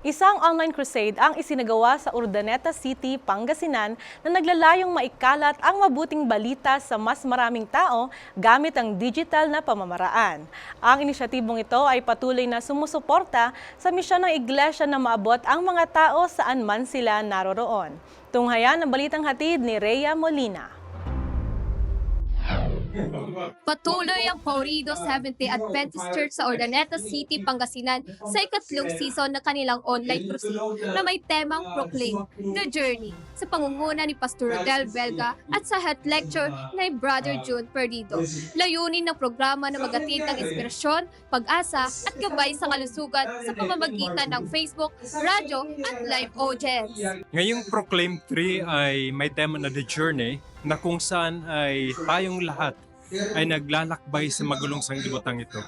Isang online crusade ang isinagawa sa Urdaneta City, Pangasinan na naglalayong maikalat ang mabuting balita sa mas maraming tao gamit ang digital na pamamaraan. Ang inisyatibong ito ay patuloy na sumusuporta sa misyon ng iglesia na maabot ang mga tao saan man sila naroroon. Tunghayan ang balitang hatid ni Rhea Molina. Patuloy ang Seventh Day Adventist Church sa Ordaneta City, Pangasinan sa ikatlong season ng kanilang online crusade na may temang Proclaim the Journey sa pangunguna ni Pastor Rodel Belga at sa health lecture ni Brother June Perdido. Layunin ng programa na magatid ng inspirasyon, pag-asa at gabay sa kalusugan sa pamamagitan ng Facebook, radyo at live audience. Ngayong Proclaim 3 ay may tema na The Journey na kung saan ay tayong lahat ay naglalakbay sa magulong sanglibutan ito.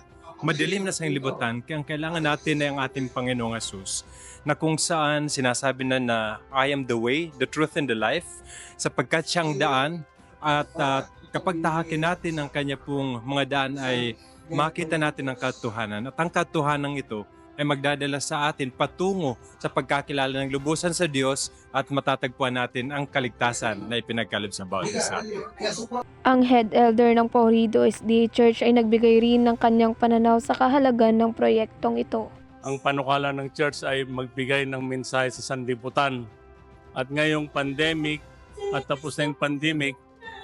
Madilim na sanglibutan, kaya ang kailangan natin ay ang ating Panginoong Asus na kung saan sinasabi na na I am the way, the truth, and the life sapagkat siyang daan at ah, kapag tahakin natin ang kanya pong mga daan ay makita natin ang katotohanan at ang katotohanan ito ay magdadala sa atin patungo sa pagkakilala ng lubusan sa Diyos at matatagpuan natin ang kaligtasan na ipinagkaloob sa bawat isa. Ang head elder ng Paurido SDA Church ay nagbigay rin ng kanyang pananaw sa kahalagan ng proyektong ito. ang panukala ng church ay magbigay ng mensahe sa sanlibutan. At ngayong pandemic at tapos na yung pandemic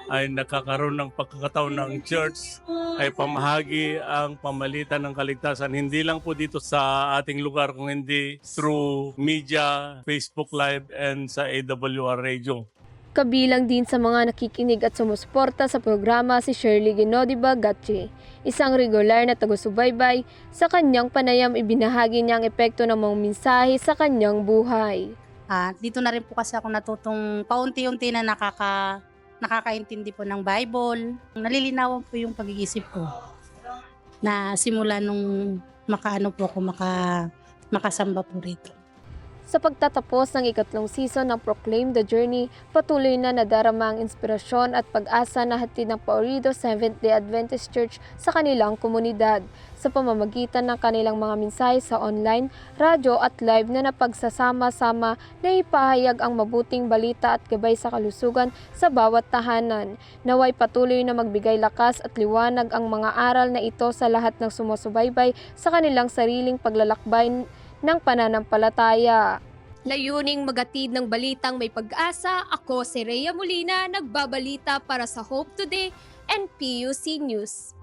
ay nakakaroon ng pagkakataon ng church ay pamahagi ang pamalitan ng kaligtasan hindi lang po dito sa ating lugar kung hindi through media, Facebook Live and sa AWR Radio. Kabilang din sa mga nakikinig at sumusuporta sa programa si Shirley Genodiba Gatche, isang regular na tagusubaybay sa kanyang panayam ibinahagi niya ang epekto ng mga mensahe sa kanyang buhay. Ah, dito na rin po kasi ako natutong paunti-unti na nakaka nakakaintindi po ng Bible. Nalilinawan po yung pag-iisip ko. Na simula nung makaano po ako maka makasamba po rito. Sa pagtatapos ng ikatlong season ng Proclaim the Journey, patuloy na nadarama ang inspirasyon at pag-asa na hatid ng Paurido Seventh-day Adventist Church sa kanilang komunidad sa pamamagitan ng kanilang mga mensahe sa online, radyo at live na napagsasama-sama na ipahayag ang mabuting balita at gabay sa kalusugan sa bawat tahanan. Naway patuloy na magbigay lakas at liwanag ang mga aral na ito sa lahat ng sumusubaybay sa kanilang sariling paglalakbay ng pananampalataya. Layuning magatid ng balitang may pag-asa, ako si Rhea Molina, nagbabalita para sa Hope Today and PUC News.